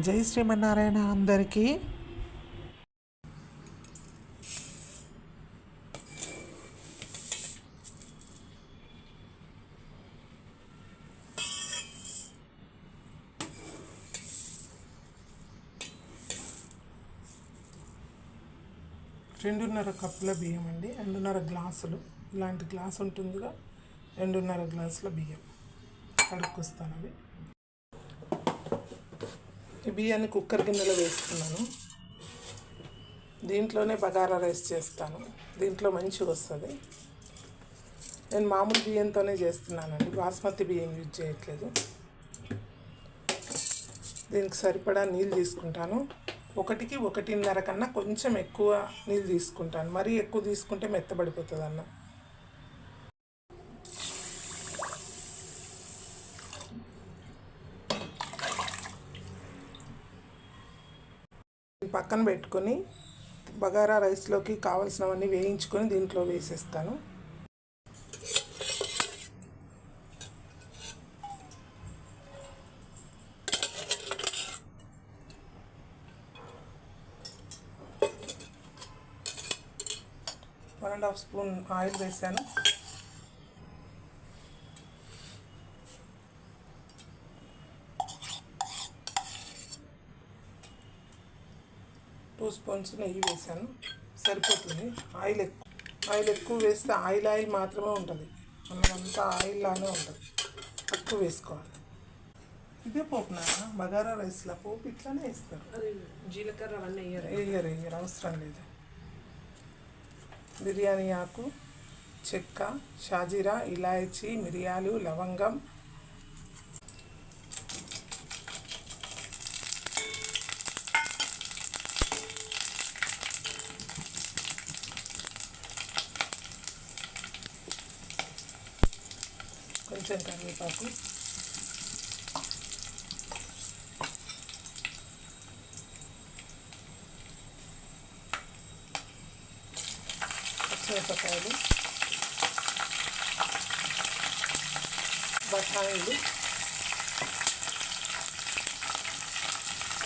జై శ్రీమన్నారాయణ అందరికీ. రెండున్నర కప్పుల బియ్యం అండి రెండున్నర గ్లాసులు. ఇలాంటి గ్లాస్ ఉంటుందిగా రెండున్నర గ్లాసుల బియ్యం. కడుక్కొస్తాను అవి. ఈ బియ్యాన్ని కుక్కర్ గిన్నెలో వేసుకున్నాను. దీంట్లోనే బగారా రైస్ చేస్తాను. దీంట్లో మంచిగా వస్తుంది. నేను మామూలు బియ్యంతోనే చేస్తున్నానండి. బాస్మతి బియ్యం యూజ్ చేయట్లేదు. దీనికి సరిపడా నీళ్ళు తీసుకుంటాను. ఒకటికి ఒకటిన్నర కన్నా కొంచెం ఎక్కువ నీళ్ళు తీసుకుంటాను. మరీ ఎక్కువ తీసుకుంటే మెత్తబడిపోతుంది అన్నం పక్కన పెట్టుకొని బగారా రైస్లోకి కావాల్సినవన్నీ వేయించుకొని దీంట్లో వేసేస్తాను. One and half spoon oil వేసాను. టూ స్పూన్స్ నెయ్యి వేసాను సరిపోతుంది. ఆయిల్ ఎక్కువ ఆయిల్ ఎక్కువ వేస్తే ఆయిల్ ఆయిల్ మాత్రమే ఉంటుంది. అంతా ఆయిల్ లానే ఉంటుంది. తక్కువ వేసుకోవాలి. ఇదే పోపు నా బగారా రైస్లో పోపు ఇట్లానే వేస్తారు. జీలకర్ర అవన్నీ వేయరు. వేయరు వేయరు. అవసరం లేదు. బిర్యానీ ఆకు చెక్క షాజీరా ఇలాయచీ మిరియాలు లవంగం కొంచెం కరివేపాకు పచ్చిమిరపకాయలు బఠానీలు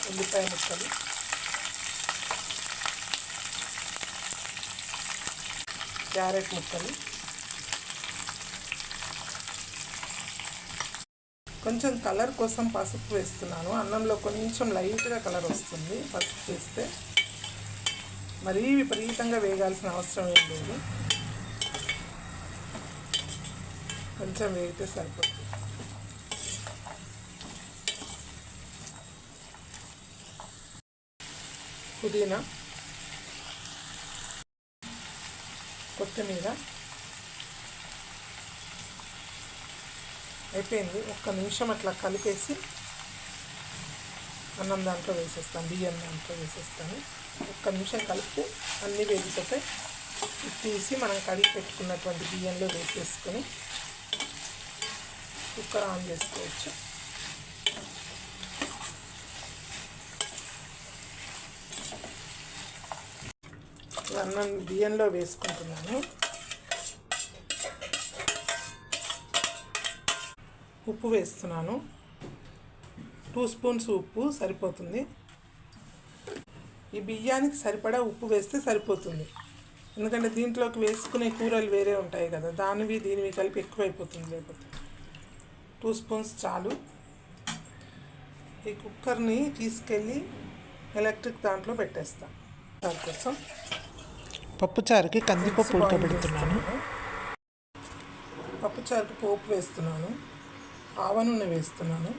ఉల్లిపాయ ముక్కలు క్యారెట్ ముక్కలు కొంచెం కలర్ కోసం పసుపు వేస్తున్నాను. అన్నంలో కొంచెం లైట్గా కలర్ వస్తుంది. పసుపు వేస్తే మరీ విపరీతంగా వేగాల్సిన అవసరం ఏం లేదు. కొంచెం వేగితే సరిపోతుంది. పుదీనా కొత్తిమీర అయిపోయింది. ఒక్క నిమిషం అట్లా కలిపేసి అన్నం దాంట్లో వేసేస్తాను బియ్యం దాంట్లో వేసేస్తాను. ఒక్క నిమిషం కలిపితే అన్నీ వేగిపోతాయి తీసి మనం కడిగి పెట్టుకున్నటువంటి బియ్యంలో వేసేసుకొని కుక్కర్ ఆన్ చేసుకోవచ్చు. అన్నం బియ్యంలో వేసుకుంటున్నాను. ఉప్పు వేస్తున్నాను. టూ స్పూన్స్ ఉప్పు సరిపోతుంది. ఈ బియ్యానికి సరిపడా ఉప్పు వేస్తే సరిపోతుంది. ఎందుకంటే దీంట్లోకి వేసుకునే కూరలు వేరే ఉంటాయి కదా దానివి దీనివి కలిపి ఎక్కువైపోతుంది లేకపోతే. టూ స్పూన్స్ చాలు. ఈ కుక్కర్ని తీసుకెళ్ళి ఎలక్ట్రిక్ దాంట్లో పెట్టేస్తాం. దానికోసం పప్పుచారుకి కందిపప్పు ఉడకబెడుతున్నాను. పప్పుచారుకి పోపు వేస్తున్నాను. ఆవ నూనె వేస్తున్నాను.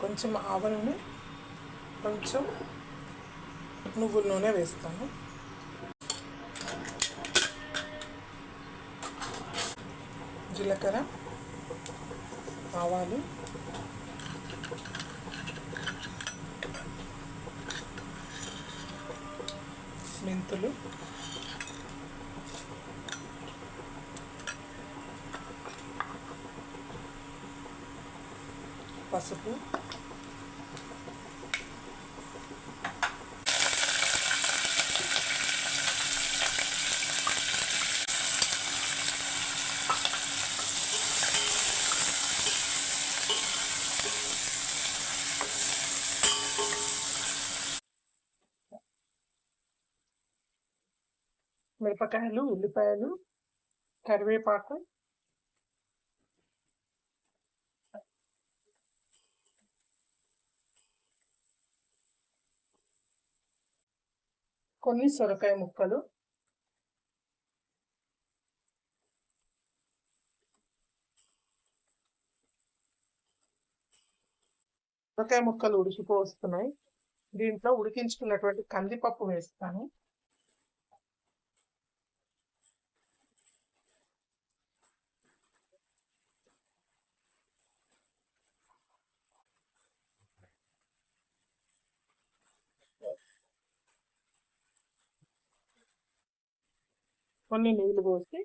కొంచెం ఆవ నూనె కొంచెం నువ్వుల నూనె వేస్తాను. జీలకర్ర ఆవాలు మెంతులు పసుపు. మిరపకాయలు ఉల్లిపాయలు కరివేపాకు. కొన్ని సొరకాయ ముక్కలు. సొరకాయ ముక్కలు ఉడికిపోస్తున్నాయి దీంట్లో ఉడికించుకున్నటువంటి కందిపప్పు వేస్తాను. కొన్ని నీళ్ళు పోసి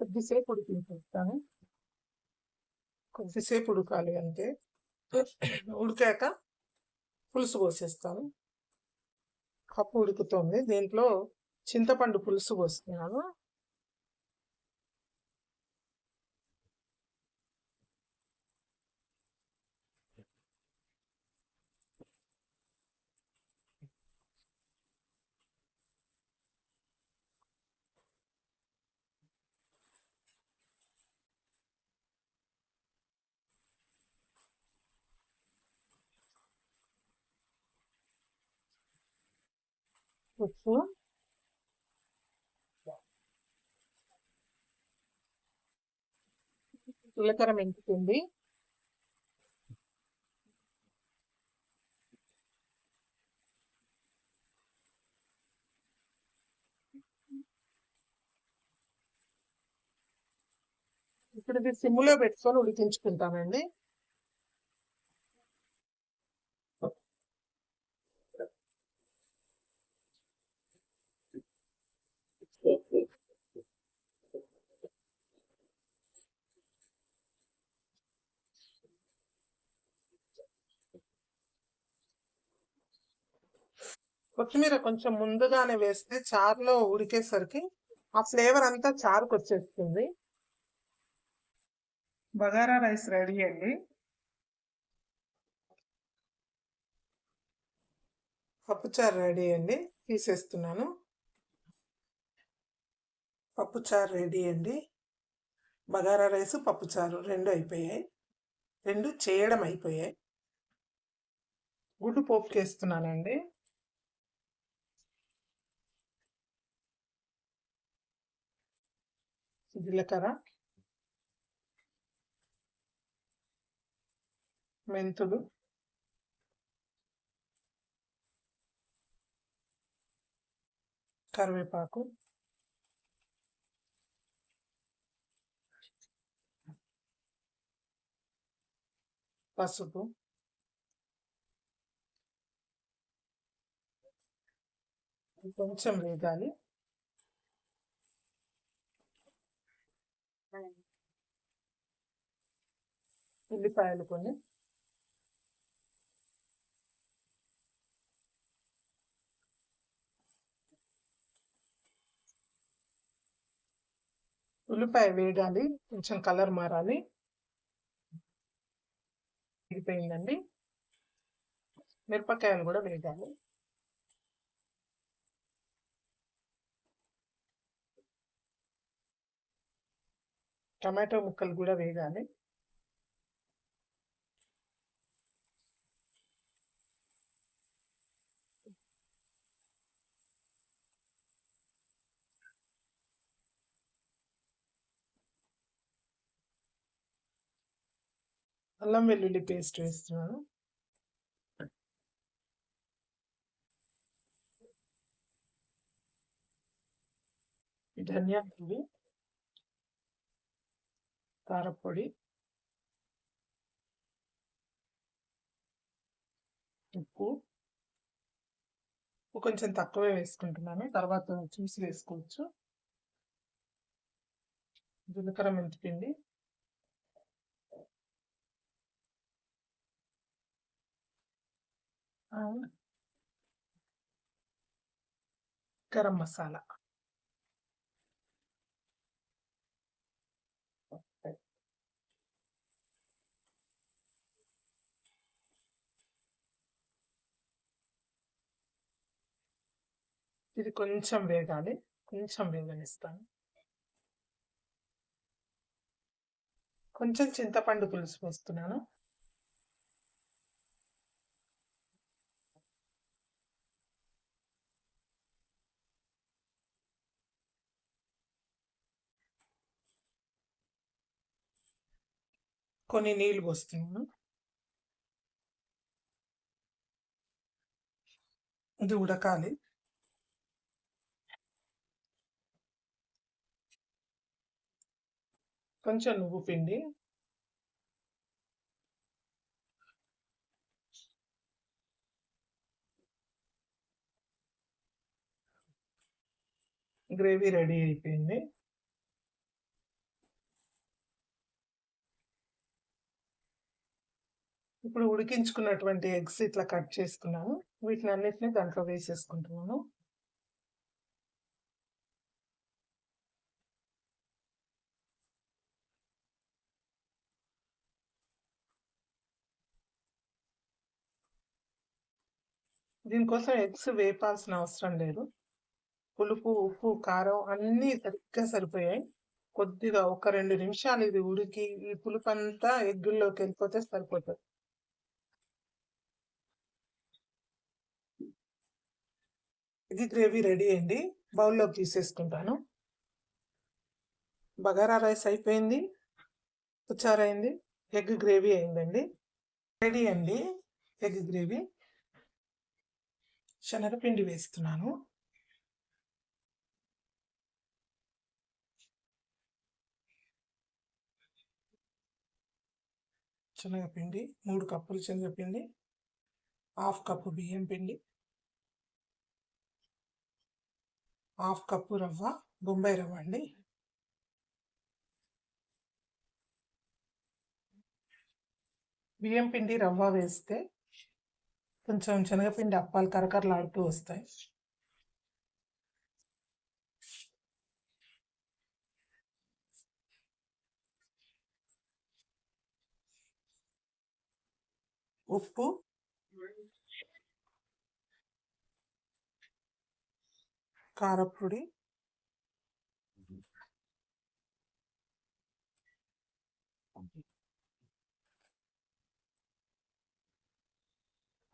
కొద్దిసేపు ఉడికించేస్తాను. కొద్దిసేపు ఉడకాలి అంతే ఉడికాక పులుసు పోసేస్తాను. కప్పు ఉడుకుతుంది. దీంట్లో చింతపండు పులుసు పోస్తున్నాను. ఉప్పు జీలకర్ర మెంతుతుంది ఇక్కడ ఇది సిమ్లో పెట్టుకొని ఉడికించుకుంటామండి. కొత్తిమీర కొంచెం ముందుగానే వేస్తే చారులో ఉడికేసరికి ఆ ఫ్లేవర్ అంతా చారుకు వచ్చేస్తుంది బగారా రైస్ రెడీ అండి. పప్పుచారు రెడీ అండి. తీసేస్తున్నాను. పప్పుచారు రెడీ అండి. బగారా రైస్ పప్పుచారు రెండు అయిపోయాయి. రెండు చేయడం అయిపోయాయి. గుడ్డు పోపుకేస్తున్నానండి. జీలకర్ర మెంతులు కరివేపాకు పసుపు కొంచెం వేగాలి ఉల్లిపాయలు కొన్ని. ఉల్లిపాయ వేయాలి కొంచెం కలర్ మారాలి. వేగిపోయిందండి మిరపకాయలు కూడా వేయాలి టమాటో ముక్కలు కూడా వేయాలి అల్లం వెల్లుల్లి పేస్ట్ వేస్తున్నాను. ధనియా పొడి కారపొడి ఉప్పు కొంచెం తక్కువే వేసుకుంటున్నాను. తర్వాత చూసి వేసుకోవచ్చు. జీలకర్ర మెంతిపిండి గరం మసాలా. ఇది కొంచెం వేగాలి. కొంచెం వేగనిస్తాను. కొంచెం చింతపండు పులుసు పోస్తున్నాను. కొన్ని నీళ్ళు పోస్తున్నాను. ఇది ఉడకాలి. కొంచెం నువ్వు పిండి. గ్రేవీ రెడీ అయిపోయింది. ఇప్పుడు ఉడికించుకున్నటువంటి ఎగ్స్ ఇట్లా కట్ చేసుకున్నాను. వీటిని అన్నిటిని దాంట్లో వేసేసుకుంటున్నాను. దీనికోసం ఎగ్స్ వేపాల్సిన అవసరం లేదు. పులుపు ఉప్పు కారం అన్నీ సరిగ్గా సరిపోయాయి. కొద్దిగా ఒక రెండు నిమిషాలు ఇది ఉడికి ఈ పులుపు అంతా ఎగ్గుల్లోకి వెళ్ళిపోతే సరిపోతుంది. ఇది గ్రేవీ రెడీ అయింది. బౌల్లోకి తీసేసుకుంటాను. బగారా రైస్ అయిపోయింది. పుచ్చారైంది. ఎగ్ గ్రేవీ అయిందండి. రెడీ అండి. Egg gravy. శనగపిండి వేస్తున్నాను. శనగపిండి మూడు కప్పులు శనగపిండి హాఫ్ కప్పు బియ్యం పిండి హాఫ్ కప్పు రవ్వ బొంబాయి రవ్వ అండి. బియ్యం పిండి రవ్వ వేస్తే కొంచెం శనగపిండి అప్పాలు కరకరలాడుతూ వస్తాయి. ఉప్పు కారపొడి.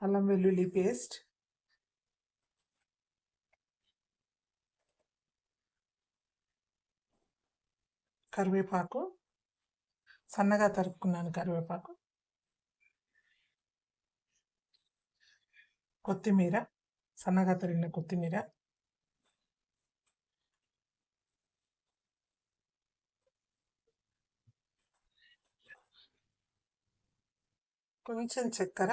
అల్లం వెల్లుల్లి పేస్ట్. కరివేపాకు. సన్నగా తరుక్కున్నాను కరివేపాకు. కొత్తిమీర. సన్నగా తరిగిన కొత్తిమీర. కొంచెం చక్కెర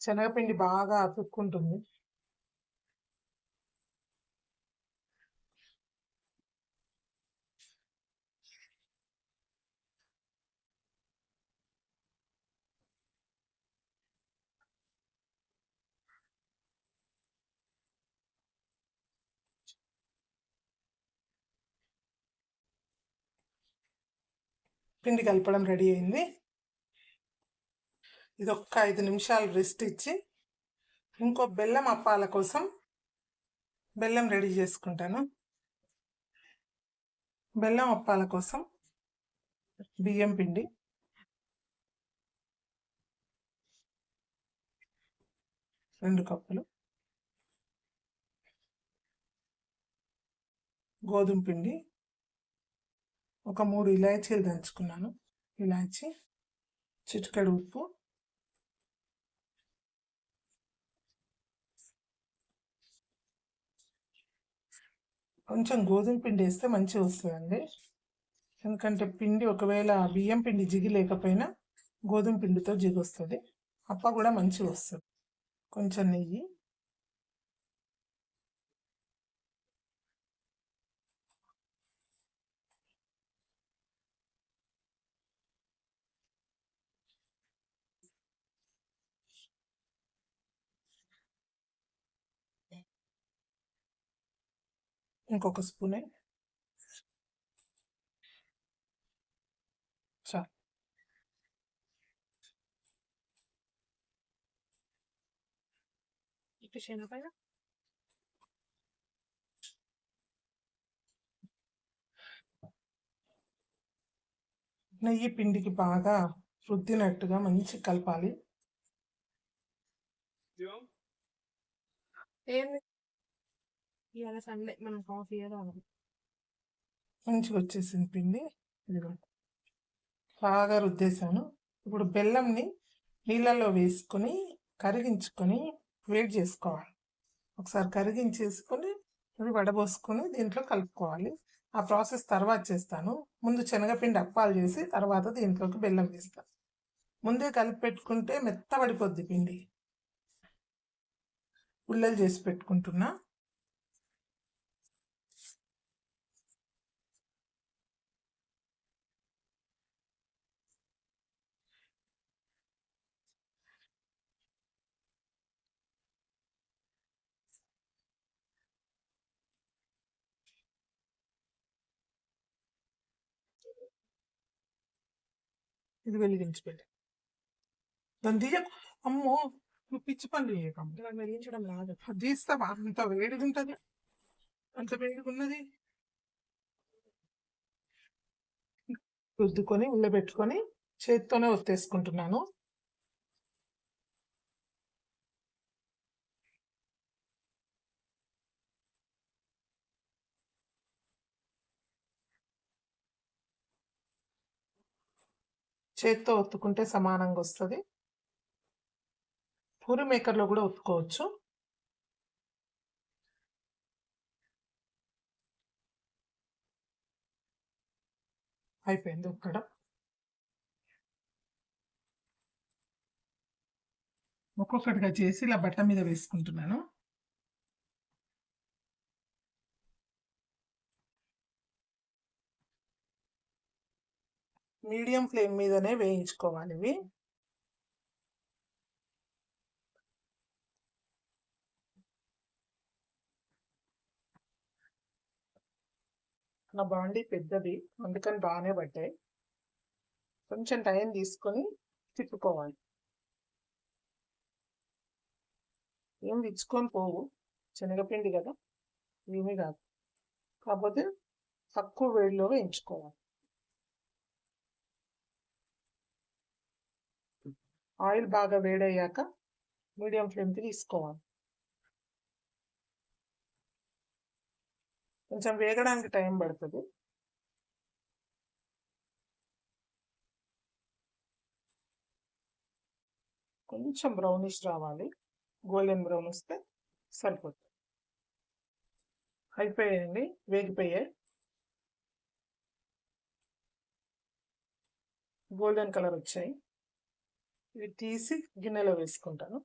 శనగపిండి బాగా అతుక్కుంటుంది. పిండి కలపడం రెడీ అయింది. ఇది ఒక్క ఐదు నిమిషాలు రెస్ట్ ఇచ్చి ఇంకో బెల్లం అప్పాల కోసం బెల్లం రెడీ చేసుకుంటాను. బెల్లం అప్పాల కోసం బియ్యం పిండి. రెండు కప్పులు. గోధుమ పిండి. ఒక మూడు ఇలాచీలు దంచుకున్నాను. ఇలాచీ చిటికడు ఉప్పు. కొంచెం గోధుమ పిండి వేస్తే మంచిగా వస్తుందండి. ఎందుకంటే పిండి ఒకవేళ బియ్యం పిండి జిగి లేకపోయినా గోధుమ పిండితో జిగి వస్తుంది. అప్ప కూడా మంచిగా వస్తుంది. కొంచెం నెయ్యి. ఇంకొక స్పూనే నెయ్యి పిండికి బాగా రుద్దినట్టుగా మంచి కలపాలి. ఏంది? ఇవాళ సండే మనం కాఫీ మంచిగా వచ్చేసింది పిండి. ఇదిగో. బాగా రుద్దేశాను. ఇప్పుడు బెల్లంని నీళ్ళల్లో వేసుకొని కరిగించుకొని వేడి చేసుకోవాలి. ఒకసారి కరిగించేసుకొని ఇవి వడబోసుకొని దీంట్లో కలుపుకోవాలి. ఆ ప్రాసెస్ తర్వాత చేస్తాను. ముందు శనగపిండి అప్పాలు చేసి తర్వాత దీంట్లోకి బెల్లం వేస్తాను ముందే కలిపి పెట్టుకుంటే మెత్తబడిపోద్ది పిండి. ఉల్లలు చేసి పెట్టుకుంటున్నా. ఇది వెలిగించి పెట్టి దాన్ని తీయకు. అమ్మో! నువ్వు పిచ్చి పనులు చేయకమ్మ. నాకు వెలిగించడం రాదు. అది తీస్తావా అంత వేడిగా ఉంటుంది అంత వేడిగా ఉన్నది రుద్దుకొని ఉల్లబెట్టుకొని చేతితోనే ఒత్తేసుకుంటున్నాను. చేత్తో ఒత్తుకుంటే సమానంగా వస్తుంది. పూరి మేకర్లో కూడా ఒత్తుకోవచ్చు. అయిపోయింది ఉక్కడం. ఒక్కొక్కటిగా చేసి ఇలా బట్ట మీద వేసుకుంటున్నాను. మీడియం ఫ్లేమ్ మీదనే వేయించుకోవాలి ఇవి. నా బాండీ పెద్దది అందుకని బాగానే పడ్డాయి. కొంచెం టైం తీసుకొని తిప్పుకోవాలి. ఏం విచ్చుకొని పోవు శనగపిండి కదా ఏమీ కాదు. కాకపోతే తక్కువ వేడిలో వేయించుకోవాలి. ఆయిల్ బాగా వేడయ్యాక మీడియం ఫ్లేమ్కి తీసుకోవాలి. కొంచెం వేగడానికి టైం పడుతుంది. కొంచెం బ్రౌనిష్ రావాలి. గోల్డెన్ బ్రౌన్ వస్తే సరిపోతుంది. అయిపోయాయండి వేగిపోయాయి. గోల్డెన్ కలర్ వచ్చాయి. ఇవి తీసి గిన్నెలో వేసుకుంటాను.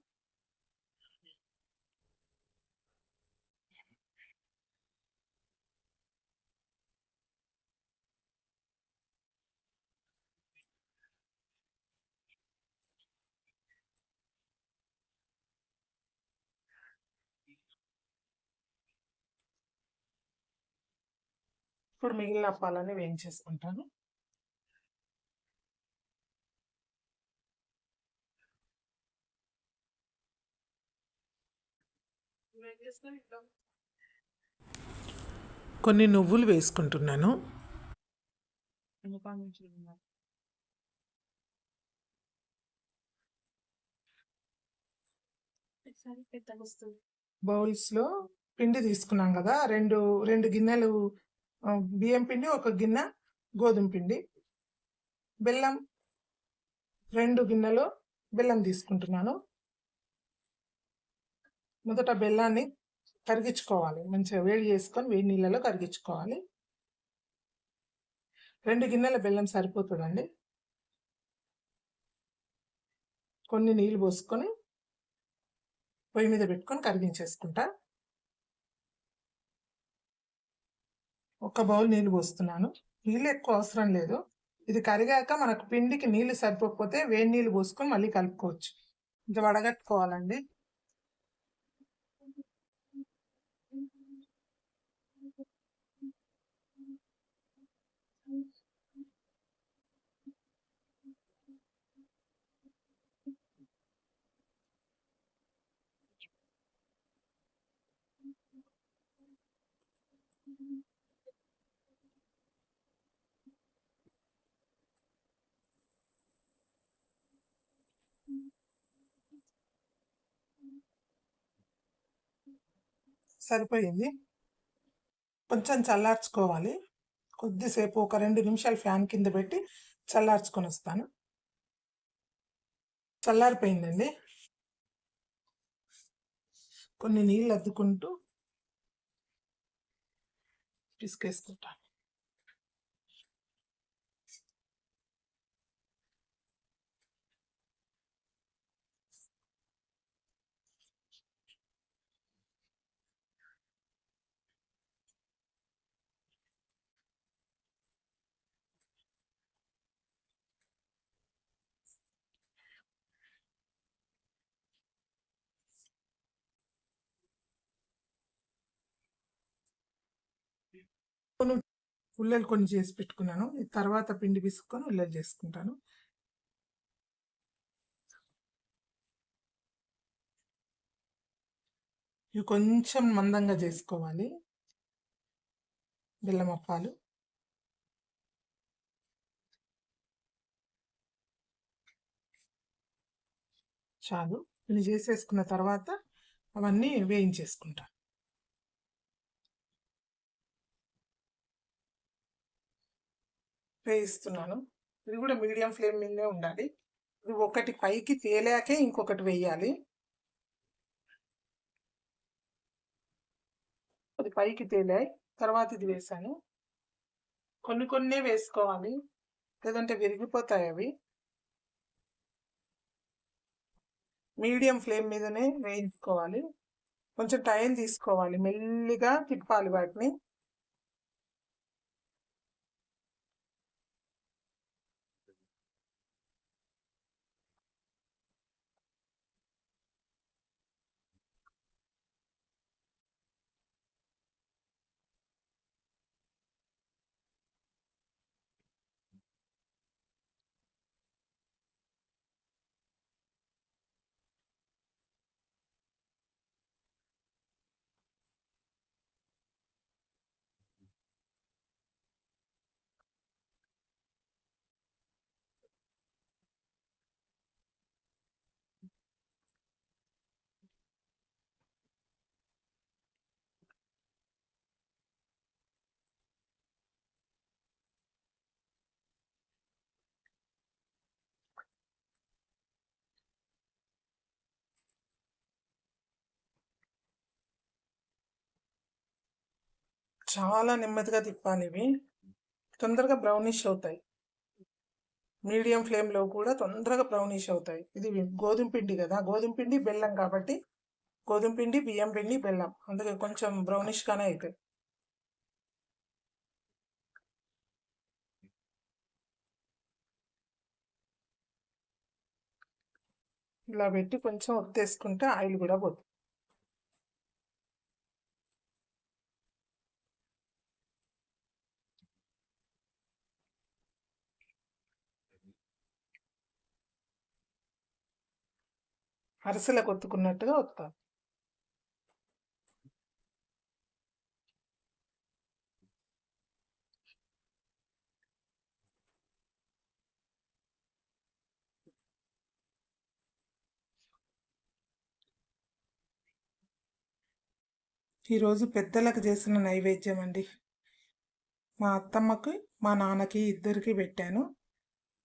ఇప్పుడు మిగిలిన అప్పాలని వేయించేసుకుంటాను నువ్వేం చేస్తున్నావు ఇంట్లో కొన్ని నువ్వులు వేసుకుంటున్నాను. బౌల్స్లో బౌల్స్లో పిండి తీసుకున్నాం కదా రెండు రెండు గిన్నెలు బియ్యం పిండి ఒక గిన్నె గోధుమ పిండి. బెల్లం రెండు గిన్నెలు బెల్లం తీసుకుంటున్నాను. మొదట బెల్లాన్ని కరిగించుకోవాలి. మంచిగా వేడి చేసుకొని వేడి నీళ్ళలో కరిగించుకోవాలి. రెండు గిన్నెల బెల్లం సరిపోతుందండి. కొన్ని నీళ్ళు పోసుకొని పొయ్యి మీద పెట్టుకొని కరిగించేసుకుంటా. ఒక బౌల్ నీళ్ళు పోస్తున్నాను. నీళ్ళు ఎక్కువ అవసరం లేదు. ఇది కరిగాక మనకు పిండికి నీళ్ళు సరిపోకపోతే వేడి నీళ్ళు పోసుకొని మళ్ళీ కలుపుకోవచ్చు. ఇది వడగట్టుకోవాలండి. సరిపోయింది. కొంచెం చల్లార్చుకోవాలి. కొద్దిసేపు ఒక రెండు నిమిషాలు ఫ్యాన్ కింద పెట్టి చల్లార్చుకొని వస్తాను. చల్లారిపోయిందండి. కొన్ని నీళ్ళు అద్దుకుంటూ పిసికేసుకుంటాను ఉల్లలు కొన్ని చేసి పెట్టుకున్నాను. తర్వాత పిండి పిసుకొని ఉల్లలు చేసుకుంటాను. ఇవి కొంచెం మందంగా చేసుకోవాలి. బెల్లం అప్పాలు. చాలు. ఇవి చేసేసుకున్న తర్వాత అవన్నీ వేయించేసుకుంటాను వేయిస్తున్నాను ఇది కూడా మీడియం ఫ్లేమ్ మీదనే ఉండాలి. ఇది ఒకటి పైకి తేలాకే ఇంకొకటి వేయాలి. అది పైకి తేలాయి. తర్వాత ఇది వేసాను. కొన్ని కొన్నే వేసుకోవాలి. లేదంటే విరిగిపోతాయి అవి. మీడియం ఫ్లేమ్ మీదనే వేయించుకోవాలి. కొంచెం టైం తీసుకోవాలి. మెల్లిగా తిప్పాలి వాటిని. చాలా నెమ్మదిగా తిప్పాలి ఇవి తొందరగా బ్రౌనిష్ అవుతాయి. మీడియం ఫ్లేమ్లో కూడా తొందరగా బ్రౌనిష్ అవుతాయి. ఇది గోధుమ పిండి కదా గోధుమ పిండి బెల్లం కాబట్టి గోధుమ పిండి బియ్యం పిండి బెల్లం. అందుకే కొంచెం బ్రౌనిష్గానే అవుతాయి ఇలా పెట్టి కొంచెం ఒత్తేసుకుంటే ఆయిల్ కూడా పోతుంది. అరిసెలకు కొత్తుకున్నట్టుగా వస్తాను ఈరోజు పెద్దలకు చేసిన నైవేద్యం అండి. మా అత్తమ్మకి మా నాన్నకి ఇద్దరికి పెట్టాను.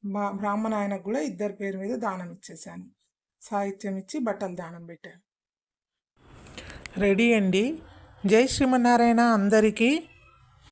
మా బ్రాహ్మణ ఆయనకు కూడా ఇద్దరి పేరు మీద దానం ఇచ్చేసాను సాహిత్యం ఇచ్చి బట్టలు దానం పెట్టారు. రెడీ అండి. జై శ్రీమన్నారాయణ అందరికీ